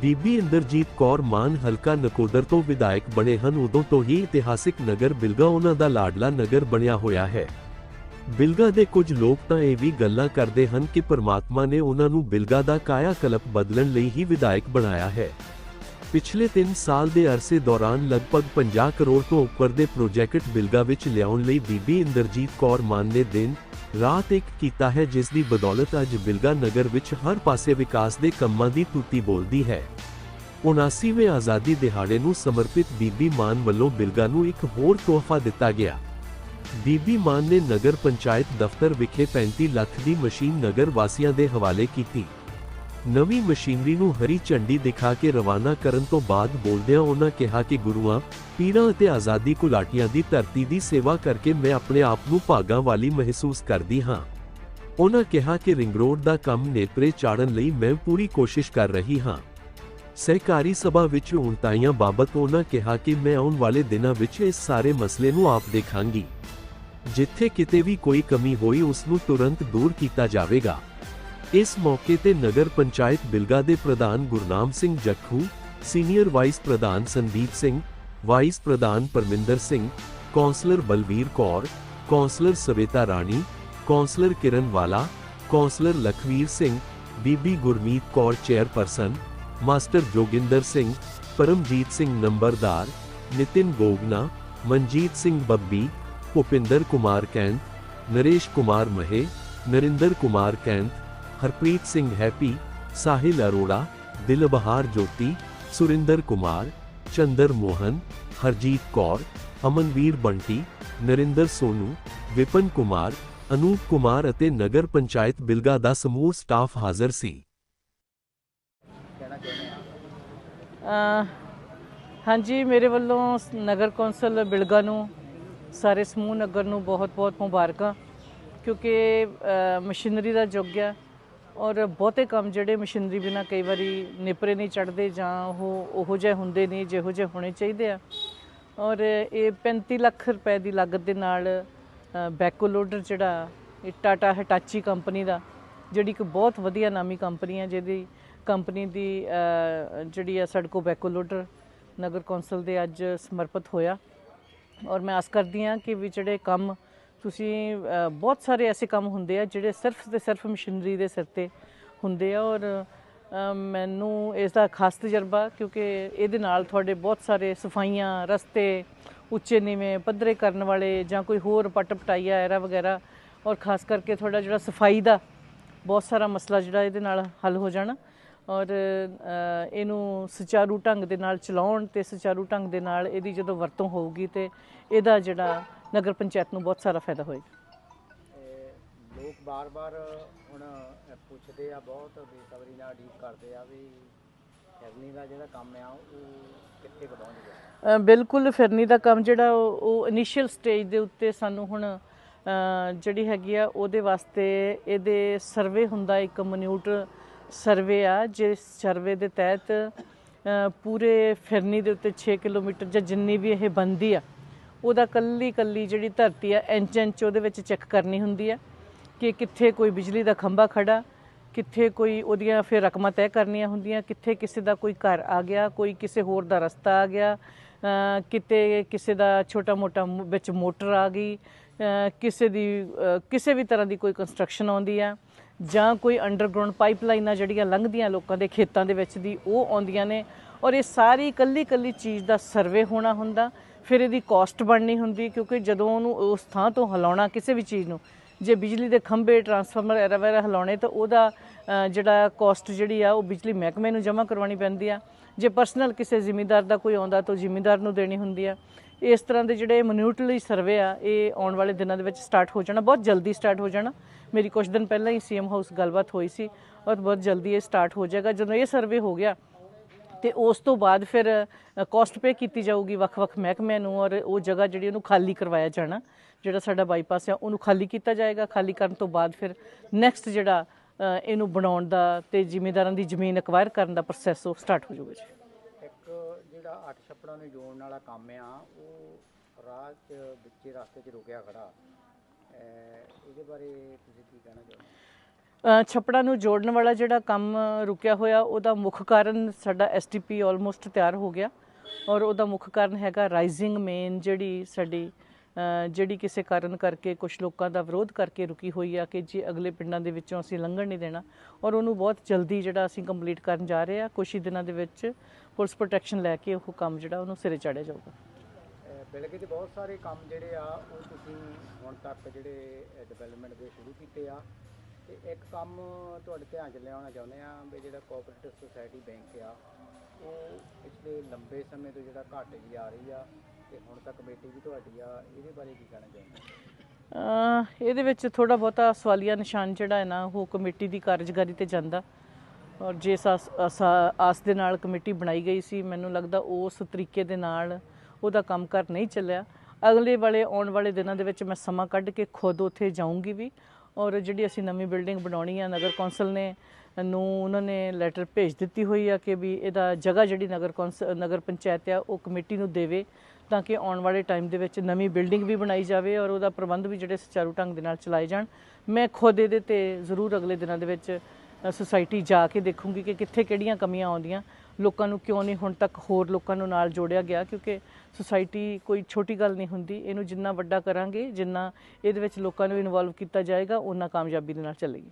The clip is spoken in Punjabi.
ਬੀਬੀ ਇੰਦਰਜੀਤ ਕੌਰ ਮਾਨ ਹਲਕਾ ਨਕੋਦਰ ਤੋਂ ਵਿਧਾਇਕ ਬਣੇ ਹਨ। ਉਦੋਂ ਤੋਂ ਹੀ ਇਤਿਹਾਸਿਕ ਨਗਰ ਬਿਲਗਾ ਉਹਨਾਂ ਦਾ ਲਾਡਲਾ ਨਗਰ ਬਣਿਆ ਹੋਇਆ ਹੈ। ਬਿਲਗਾ ਦੇ ਕੁਝ ਲੋਕ ਤਾਂ ਇਹ ਵੀ ਗੱਲਾਂ ਕਰਦੇ ਹਨ ਕਿ ਪਰਮਾਤਮਾ ਨੇ ਉਹਨਾਂ ਨੂੰ ਬਿਲਗਾ ਦਾ ਕਾਇਆ ਕਲਪ ਬਦਲਣ ਲਈ ਹੀ ਵਿਧਾਇਕ ਬਣਾਇਆ ਹੈ। ਪਿਛਲੇ 3 ਸਾਲ ਦੇ ਅਰਸੇ ਦੌਰਾਨ ਲਗਭਗ 50 ਕਰੋੜ ਤੋਂ ਉੱਪਰ ਦੇ ਪ੍ਰੋਜੈਕਟ ਬਿਲਗਾ ਵਿੱਚ ਲਿਆਉਣ ਲਈ ਬੀਬੀ ਇੰਦਰਜੀਤ ਕੌਰ ਮਾਨ ਨੇ ਦਿਨ, ਰਾਤ ਇੱਕ ਕੀਤਾ ਹੈ, ਜਿਸ ਦੀ ਬਦੌਲਤ ਅੱਜ ਬਿਲਗਾ ਨਗਰ ਵਿੱਚ ਹਰ ਪਾਸੇ ਵਿਕਾਸ ਦੇ ਕੰਮਾਂ ਦੀ ਤੂਤੀ ਬੋਲਦੀ ਹੈ। 79ਵੇਂ ਆਜ਼ਾਦੀ ਦਿਹਾੜੇ ਨੂੰ ਸਮਰਪਿਤ ਬੀਬੀ ਮਾਨ ਵੱਲੋਂ ਬਿਲਗਾ ਨੂੰ ਇੱਕ ਹੋਰ ਤੋਹਫਾ ਦਿੱਤਾ ਗਿਆ। ਬੀਬੀ ਮਾਨ ਨੇ ਨਗਰ ਪੰਚਾਇਤ ਦਫ਼ਤਰ ਵਿਖੇ 35 ਲੱਖ ਦੀ ਮਸ਼ੀਨ ਨਗਰ ਵਾਸੀਆਂ ਦੇ ਹਵਾਲੇ ਕੀਤੀ। ਨਵੀਂ ਮਸ਼ੀਨਰੀ ਨੂੰ ਹਰੀ ਝੰਡੀ ਦਿਖਾ ਕੇ ਰਵਾਨਾ ਕਰਨ ਤੋਂ ਬਾਅਦ ਬੋਲਦਿਆਂ ਉਹਨਾਂ ਕਿਹਾ ਕਿ ਗੁਰੂਆਂ, ਪੀਰਾਂ ਅਤੇ ਆਜ਼ਾਦੀ ਘੁਲਾਟੀਆਂ ਦੀ ਧਰਤੀ ਦੀ ਸੇਵਾ ਕਰਕੇ ਮੈਂ ਆਪਣੇ ਆਪ ਨੂੰ ਭਾਗਾਂ ਵਾਲੀ ਮਹਿਸੂਸ ਕਰਦੀ ਹਾਂ। ਉਹਨਾਂ ਕਿਹਾ ਕਿ ਰਿੰਗ ਰੋਡ ਦਾ ਕੰਮ ਨੇਪਰੇ ਚਾੜਨ ਲਈ ਮੈਂ ਪੂਰੀ ਕੋਸ਼ਿਸ਼ ਕਰ ਰਹੀ ਹਾਂ। ਸਹਿਕਾਰੀ ਸਭਾ ਵਿੱਚ ਉਣਤਾਈਆਂ ਬਾਬਤ ਉਹਨਾਂ ਕਿਹਾ ਕਿ ਮੈਂ ਆਉਣ ਵਾਲੇ ਦਿਨਾਂ ਵਿੱਚ ਇਸ ਸਾਰੇ ਮਸਲੇ ਨੂੰ ਆਪ ਦੇਖਾਂਗੀ। ਜਿੱਥੇ ਕਿਤੇ ਵੀ ਕੋਈ ਕਮੀ ਹੋਈ ਉਸ ਨੂੰ ਤੁਰੰਤ ਦੂਰ ਕੀਤਾ ਜਾਵੇਗਾ। ਇਸ ਮੌਕੇ ਤੇ ਨਗਰ ਪੰਚਾਇਤ ਬਿਲਗਾ ਦੇ ਪ੍ਰਧਾਨ ਗੁਰਨਾਮ ਸਿੰਘ ਜੱਖੂ, ਸੀਨੀਅਰ ਵਾਈਸ ਪ੍ਰਧਾਨ ਸੰਦੀਪ ਸਿੰਘ, ਵਾਈਸ ਪ੍ਰਧਾਨ Parminder Singh, councillor Balvir Kaur, councillor Shweta Rani, councillor Kiran Wala, councillor Lakhvir Singh, ਬੀਬੀ ਗੁਰਮੀਤ ਕੌਰ ਚੇਅਰਪਰਸਨ ਮਾਸਟਰ ਜੋਗਿੰਦਰ ਸਿੰਘ ਪਰਮਜੀਤ ਸਿੰਘ ਨੰਬਰਦਾਰ ਨਿਤਿਨ ਗੋਗਨਾ ਮਨਜੀਤ ਸਿੰਘ ਬੱਬੀ ਭੁਪਿੰਦਰ ਕੁਮਾਰ ਕੈਂਤ ਨਰੇਸ਼ ਕੁਮਾਰ ਮਹੇ ਨਰਿੰਦਰ ਕੁਮਾਰ ਕੈਂਤ ਹਰਪ੍ਰੀਤ ਸਿੰਘ ਹੈਪੀ ਸਾਹਿਲ ਅਰੋੜਾ ਦਿਲਬਹਾਰ ਜੋਤੀ ਸੁਰਿੰਦਰ ਕੁਮਾਰ ਚੰਦਰ ਮੋਹਨ ਹਰਜੀਤ ਕੌਰ ਅਮਨਵੀਰ ਬੰਟੀ ਨਰਿੰਦਰ ਸੋਨੂ ਵਿਪਨ ਕੁਮਾਰ ਅਨੂਪ ਕੁਮਾਰ ਅਤੇ ਨਗਰ ਪੰਚਾਇਤ ਬਿਲਗਾ ਦਾ ਸਮੂਹ ਸਟਾਫ ਹਾਜ਼ਰ ਸੀ ਹਾਂਜੀ, ਮੇਰੇ ਵੱਲੋਂ ਨਗਰ ਕੌਂਸਲ ਬਿਲਗਾ ਨੂੰ, ਸਾਰੇ ਸਮੂਹ ਨਗਰ ਨੂੰ ਬਹੁਤ-ਬਹੁਤ ਮੁਬਾਰਕਾਂ, ਕਿਉਂਕਿ ਮਸ਼ੀਨਰੀ ਦਾ ਯੁੱਗ ਆ ਔਰ ਬਹੁਤੇ ਕੰਮ ਜਿਹੜੇ ਮਸ਼ੀਨਰੀ ਬਿਨਾ ਕਈ ਵਾਰੀ ਨਿਪਰੇ ਨਹੀਂ ਚੜਦੇ ਜਾਂ ਉਹ ਉਹੋ ਜਿਹੇ ਹੁੰਦੇ ਨਹੀਂ, ਜਿਹੋ ਜਿਹੇ ਹੋਣੇ ਚਾਹੀਦੇ ਆ। ਔਰ ਇਹ 35 ਲੱਖ ਰੁਪਏ ਦੀ ਲਾਗਤ ਦੇ ਨਾਲ ਬੈਕੋ ਲੋਡਰ ਜਿਹੜਾ, ਇਹ ਟਾਟਾ ਹਟਾਚੀ ਕੰਪਨੀ ਦਾ, ਜਿਹੜੀ ਇੱਕ ਬਹੁਤ ਵਧੀਆ ਨਾਮੀ ਕੰਪਨੀ ਹੈ ਜਿਹਦੀ ਕੰਪਨੀ ਦੀ ਜਿਹੜੀ ਆ ਸੜਕੋ ਬੈਕੋ ਨਗਰ ਕੌਂਸਲ ਦੇ ਅੱਜ ਸਮਰਪਿਤ ਹੋਇਆ। ਔਰ ਮੈਂ ਆਸ ਕਰਦੀ ਹਾਂ ਕਿ ਵੀ ਜਿਹੜੇ ਕੰਮ ਤੁਸੀਂ ਬਹੁਤ ਸਾਰੇ ਐਸੇ ਕੰਮ ਹੁੰਦੇ ਆ ਜਿਹੜੇ ਸਿਰਫ ਤੇ ਸਿਰਫ ਮਸ਼ੀਨਰੀ ਦੇ ਸਿਰ ਤੇ ਹੁੰਦੇ ਆ। ਔਰ ਮੈਨੂੰ ਇਸ ਦਾ ਖਾਸ ਤਜਰਬਾ ਕਿਉਂਕਿ ਇਹਦੇ ਨਾਲ ਤੁਹਾਡੇ ਬਹੁਤ ਸਾਰੇ ਸਫਾਈਆਂ, ਰਸਤੇ, ਉੱਚੇ ਨੀਵੇਂ ਪੱਧਰੇ ਕਰਨ ਵਾਲੇ ਜਾਂ ਕੋਈ ਹੋਰ ਪਟ ਪਟਾਈਆ, ਐਰਾ ਵਗੈਰਾ, ਔਰ ਖਾਸ ਕਰਕੇ ਤੁਹਾਡਾ ਜਿਹੜਾ ਸਫ਼ਾਈ ਦਾ ਬਹੁਤ ਸਾਰਾ ਮਸਲਾ ਜਿਹੜਾ ਇਹਦੇ ਨਾਲ ਹੱਲ ਹੋ ਜਾਣਾ। ਔਰ ਇਹਨੂੰ ਸੁਚਾਰੂ ਢੰਗ ਦੇ ਨਾਲ ਚਲਾਉਣ ਤੇ ਸੁਚਾਰੂ ਢੰਗ ਦੇ ਨਾਲ ਇਹਦੀ ਜਦੋਂ ਵਰਤੋਂ ਹੋਊਗੀ ਤੇ ਇਹਦਾ ਜਿਹੜਾ ਨਗਰ ਪੰਚਾਇਤ ਨੂੰ ਬਹੁਤ ਸਾਰਾ ਫਾਇਦਾ ਹੋਏਗਾ। ਲੋਕ ਬਾਰ-ਬਾਰ ਹੁਣ ਪੁੱਛਦੇ ਆ ਬਹੁਤ ਬੇਸਬਰੀ ਨਾਲ ਡੀਕ ਕਰਦੇ ਆ ਵੀ ਫਿਰਨੀ ਦਾ ਜਿਹੜਾ ਕੰਮ ਆ ਉਹ ਕਿੱਥੇ ਅ, ਬਿਲਕੁਲ ਫਿਰਨੀ ਦਾ ਕੰਮ ਜਿਹੜਾ ਉਹ- ਇਨੀਸ਼ੀਅਲ ਸਟੇਜ ਦੇ ਉੱਤੇ ਸਾਨੂੰ ਹੁਣ ਜਿਹੜੀ ਹੈਗੀ ਆ ਉਹਦੇ ਵਾਸਤੇ ਇਹਦੇ ਸਰਵੇ ਹੁੰਦਾ ਇੱਕ ਮਨਿਊਟ ਸਰਵੇ ਆ ਜਿਸ ਸਰਵੇ ਦੇ ਤਹਿਤ ਪੂਰੇ ਫਿਰਨੀ ਦੇ ਉੱਤੇ 6 ਕਿਲੋਮੀਟਰ ਜਾਂ ਜਿੰਨੀ ਵੀ ਇਹ ਬੰਦੀ ਆ, ਉਹਦਾ ਕੱਲੀ ਕੱਲੀ ਜਿਹੜੀ ਧਰਤੀ ਆ ਇੰਚ ਇੰਚ ਉਹਦੇ ਵਿੱਚ ਚੈੱਕ ਕਰਨੀ ਹੁੰਦੀ ਆ ਕਿ ਕਿੱਥੇ ਕੋਈ ਬਿਜਲੀ ਦਾ ਖੰਭਾ ਖੜਾ, ਕਿੱਥੇ ਕੋਈ ਉਹਦੀਆਂ ਫਿਰ ਰਕਮਾਂ ਤੈਅ ਕਰਨੀਆਂ ਹੁੰਦੀਆਂ, ਕਿੱਥੇ ਕਿਸੇ ਦਾ ਕੋਈ ਘਰ ਆ ਗਿਆ, ਕੋਈ ਕਿਸੇ ਹੋਰ ਦਾ ਰਸਤਾ ਆ ਗਿਆ ਕਿਤੇ ਕਿਸੇ ਦਾ ਛੋਟਾ ਮੋਟਾ ਵਿੱਚ ਮੋਟਰ ਆ ਗਈ ਕਿਸੇ ਦੀ ਕਿਸੇ ਵੀ ਤਰ੍ਹਾਂ ਦੀ ਕੋਈ ਕੰਸਟਰਕਸ਼ਨ ਆਉਂਦੀ ਆ। ਜਾਂ ਕੋਈ ਅੰਡਰਗਰਾਉਂਡ ਪਾਈਪਲਾਈਨਾਂ ਜਿਹੜੀਆਂ ਲੰਘਦੀਆਂ ਲੋਕਾਂ ਦੇ ਖੇਤਾਂ ਦੇ ਵਿੱਚ ਦੀ, ਉਹ ਆਉਂਦੀਆਂ ਨੇ। ਔਰ ਇਹ ਸਾਰੀ ਇਕੱਲੀ ਇਕੱਲੀ ਚੀਜ਼ ਦਾ ਸਰਵੇ ਹੋਣਾ ਹੁੰਦਾ। ਫਿਰ ਇਹਦੀ ਕਾਸਟ ਬਣਨੀ ਹੁੰਦੀ, ਕਿਉਂਕਿ ਜਦੋਂ ਉਹਨੂੰ ਉਸ ਥਾਂ ਤੋਂ ਹਿਲਾਉਣਾ ਕਿਸੇ ਵੀ ਚੀਜ਼ ਨੂੰ, ਜੇ ਬਿਜਲੀ ਦੇ ਖੰਭੇ ਟਰਾਂਸਫਾਰਮਰ ਐਰਾ ਵਗੈਰਾ ਹਿਲਾਉਣੇ, ਤਾਂ ਉਹਦਾ ਜਿਹੜਾ ਕਾਸਟ ਜਿਹੜੀ ਆ, ਉਹ ਬਿਜਲੀ ਮਹਿਕਮੇ ਨੂੰ ਜਮ੍ਹਾਂ ਕਰਵਾਉਣੀ ਪੈਂਦੀ ਆ। ਜੇ ਪਰਸਨਲ ਕਿਸੇ ਜ਼ਿਮੀਂਦਾਰ ਦਾ ਕੋਈ ਆਉਂਦਾ, ਤਾਂ ਜ਼ਿਮੀਂਦਾਰ ਨੂੰ ਦੇਣੀ ਹੁੰਦੀ ਆ। ਇਸ ਤਰ੍ਹਾਂ ਦੇ ਜਿਹੜੇ ਮਨਿਊਟਲੀ ਸਰਵੇ ਆ, ਇਹ ਆਉਣ ਵਾਲੇ ਦਿਨਾਂ ਦੇ ਵਿੱਚ ਸਟਾਰਟ ਹੋ ਜਾਣਾ, ਬਹੁਤ ਜਲਦੀ ਸਟਾਰਟ ਹੋ ਜਾਣਾ। ਮੇਰੀ ਕੁਝ ਦਿਨ ਪਹਿਲਾਂ ਹੀ ਸੀਐਮ ਹਾਊਸ ਗੱਲਬਾਤ ਹੋਈ ਸੀ ਔਰ ਬਹੁਤ ਜਲਦੀ ਇਹ ਸਟਾਰਟ ਹੋ ਜਾਏਗਾ। ਜਦੋਂ ਇਹ ਸਰਵੇ ਹੋ ਗਿਆ, ਤੇ ਉਸ ਤੋਂ ਬਾਅਦ ਫਿਰ ਕੋਸਟ ਪੇ ਕੀਤੀ ਜਾਊਗੀ ਵੱਖ-ਵੱਖ ਮਹਿਕਮਿਆਂ ਨੂੰ ਔਰ ਉਹ ਜਗ੍ਹਾ ਜਿਹੜੀ ਉਹਨੂੰ ਖਾਲੀ ਕਰਵਾਇਆ ਜਾਣਾ, ਜਿਹੜਾ ਸਾਡਾ ਬਾਈਪਾਸ ਆ, ਉਹਨੂੰ ਖਾਲੀ ਕੀਤਾ ਜਾਏਗਾ। ਖਾਲੀ ਕਰਨ ਤੋਂ ਬਾਅਦ ਫਿਰ ਨੈਕਸਟ ਜਿਹੜਾ ਇਹਨੂੰ ਬਣਾਉਣ ਦਾ ਤੇ ਜ਼ਿਮੀਂਦਾਰਾਂ ਦੀ ਜ਼ਮੀਨ ਅਕਵਾਇਰ ਕਰਨ ਦਾ ਪ੍ਰੋਸੈਸ ਉਹ ਸਟਾਰਟ ਹੋ ਜਾਊਗਾ ਜੀ। ਅੱਠ ਛੱਪੜਾਂ ਨੂੰ ਜੋੜਨ ਵਾਲਾ ਕੰਮ ਆ, ਉਹ ਰਾਹ 'ਚ ਵਿੱਚੇ ਰਸਤੇ 'ਚ ਰੁਕਿਆ ਖੜਾ। ਇਹਦੇ ਬਾਰੇ ਤੁਸੀਂ ਕੀ ਕਹਿਣਾ ਚਾਹੁੰਦੇ ਛੱਪੜਾਂ ਨੂੰ ਜੋੜਨ ਵਾਲਾ ਜਿਹੜਾ ਕੰਮ ਰੁਕਿਆ ਹੋਇਆ, ਉਹਦਾ ਮੁੱਖ ਕਾਰਨ ਸਾਡਾ ਐਸਟੀਪੀ ਆਲਮੋਸਟ ਤਿਆਰ ਹੋ ਗਿਆ। ਔਰ ਉਹਦਾ ਮੁੱਖ ਕਾਰਨ ਹੈਗਾ ਰਾਈਜ਼ਿੰਗ ਮੇਨ ਜਿਹੜੀ ਸਾਡੀ ਜਿਹੜੀ ਕਿਸੇ ਕਾਰਨ ਕਰਕੇ ਕੁਝ ਲੋਕਾਂ ਦਾ ਵਿਰੋਧ ਕਰਕੇ ਰੁਕੀ ਹੋਈ ਆ ਕਿ ਜੇ ਅਗਲੇ ਪਿੰਡਾਂ ਦੇ ਵਿੱਚੋਂ ਅਸੀਂ ਲੰਘਣ ਨਹੀਂ ਦੇਣਾ ਔਰ ਉਹਨੂੰ ਬਹੁਤ ਜਲਦੀ ਜਿਹੜਾ ਅਸੀਂ ਕੰਪਲੀਟ ਕਰਨ ਜਾ ਰਹੇ ਆ ਕੁਝ ਹੀ ਦਿਨਾਂ ਦੇ ਵਿੱਚ ਪੁਲਿਸ ਪ੍ਰੋਟੈਕਸ਼ਨ ਲੈ ਕੇ ਉਹ ਕੰਮ ਜਿਹੜਾ ਉਹਨੂੰ ਸਿਰੇ ਚਾੜਿਆ ਜਾਊਗਾ। ਅਹ ਬਿਲਗੇ ਬਹੁਤ ਸਾਰੇ ਕੰਮ ਜਿਹੜੇ ਆ, ਉਹ ਤੁਸੀਂ ਹੁਣ ਤੱਕ ਜਿਹੜੇ ਡਿਵੈਲਪਮੈਂਟ ਦੇ ਸ਼ੁਰੂ ਕੀਤੇ ਆ। ਤੇ ਇੱਕ ਕੰਮ ਤੁਹਾਡੇ ਧਿਆਨ 'ਚ ਲਿਆਉਣਾ ਚਾਹੁੰਦੇ ਆ ਵੀ ਜਿਹੜਾ ਕੋਆਪਰੇਟਿਵ ਸੁਸਾਇਟੀ ਬੈਂਕ ਆ, ਉਹ ਪਿਛਲੇ ਲੰਬੇ ਸਮੇਂ ਤੋਂ ਜਿਹੜਾ ਘਾਟੇ 'ਚ ਆ ਰਹੀ ਆ। ਤੇ ਹੁਣ ਤੱਕ ਕਮੇਟੀ ਵੀ ਤੁਹਾਡੀ ਆ, ਇਹਦੇ ਬਾਰੇ ਕੀ ਕਹਿਣਾ ਚਾਹੁੰਦੇ ਇਹਦੇ ਵਿੱਚ ਥੋੜਾ ਬਹੁਤਾ ਸਵਾਲੀਆ ਨਿਸ਼ਾਨ ਜਿਹੜਾ ਹੈ ਨਾ, ਉਹ ਕਮੇਟੀ ਦੀ ਕਾਰਜਕਾਰੀ ਤੇ ਜਾਂਦਾ। ਔਰ ਜਿਸ ਆਸ, ਆਸਾ- ਆਸ ਦੇ ਨਾਲ ਕਮੇਟੀ ਬਣਾਈ ਗਈ ਸੀ, ਮੈਨੂੰ ਲੱਗਦਾ ਉਸ ਤਰੀਕੇ ਦੇ ਨਾਲ ਉਹਦਾ ਕੰਮਕਾਰ ਨਹੀਂ ਚੱਲਿਆ। ਅਗਲੇ ਵਾਲੇ, ਆਉਣ ਵਾਲੇ ਦਿਨਾਂ ਦੇ ਵਿੱਚ ਮੈਂ ਸਮਾਂ ਕੱਢ ਕੇ ਖੁਦ ਉੱਥੇ ਜਾਊਂਗੀ ਵੀ। ਔਰ ਜਿਹੜੀ ਅਸੀਂ ਨਵੀਂ ਬਿਲਡਿੰਗ ਬਣਾਉਣੀ ਆ, ਨਗਰ ਕੌਂਸਲ ਨੇ ਨੂੰ ਉਹਨਾਂ ਨੇ ਲੈਟਰ ਭੇਜ ਦਿੱਤੀ ਹੋਈ ਆ ਕਿ ਵੀ ਇਹਦਾ ਜਗ੍ਹਾ ਜਿਹੜੀ ਨਗਰ ਕੌਂਸਲ ਨਗਰ ਪੰਚਾਇਤ ਆ, ਉਹ ਕਮੇਟੀ ਨੂੰ ਦੇਵੇ ਤਾਂ ਕਿ ਆਉਣ ਵਾਲੇ ਟਾਈਮ ਦੇ ਵਿੱਚ ਨਵੀਂ ਬਿਲਡਿੰਗ ਵੀ ਬਣਾਈ ਜਾਵੇ ਔਰ ਉਹਦਾ ਪ੍ਰਬੰਧ ਵੀ ਜਿਹੜੇ ਸੁਚਾਰੂ ਢੰਗ ਦੇ ਨਾਲ ਚਲਾਏ ਜਾਣ। ਮੈਂ ਖੁਦ ਇਹਦੇ ਤੇ ਜ਼ਰੂਰ ਅਗਲੇ ਦਿਨਾਂ ਦੇ ਵਿੱਚ ਸੁਸਾਇਟੀ ਜਾ ਕੇ ਦੇਖੂੰਗੀ ਕਿ ਕਿੱਥੇ ਕਿਹੜੀਆਂ ਕਮੀਆਂ ਆਉਂਦੀਆਂ। ਲੋਕਾਂ ਨੂੰ ਕਿਉਂ ਨਹੀਂ ਹੁਣ ਤੱਕ ਹੋਰ ਲੋਕਾਂ ਨੂੰ ਨਾਲ ਜੋੜਿਆ ਗਿਆ ਕਿਉਂਕਿ ਸੁਸਾਇਟੀ ਕੋਈ ਛੋਟੀ ਗੱਲ ਨਹੀਂ ਹੁੰਦੀ। ਇਹਨੂੰ ਜਿੰਨਾ ਵੱਡਾ ਕਰਾਂਗੇ, ਜਿੰਨਾ ਇਹਦੇ ਵਿੱਚ ਲੋਕਾਂ ਨੂੰ ਇਨਵੋਲਵ ਕੀਤਾ ਜਾਏਗਾ ਉਨਾ ਕਾਮਯਾਬੀ ਦੇ ਨਾਲ ਚੱਲੇਗੀ।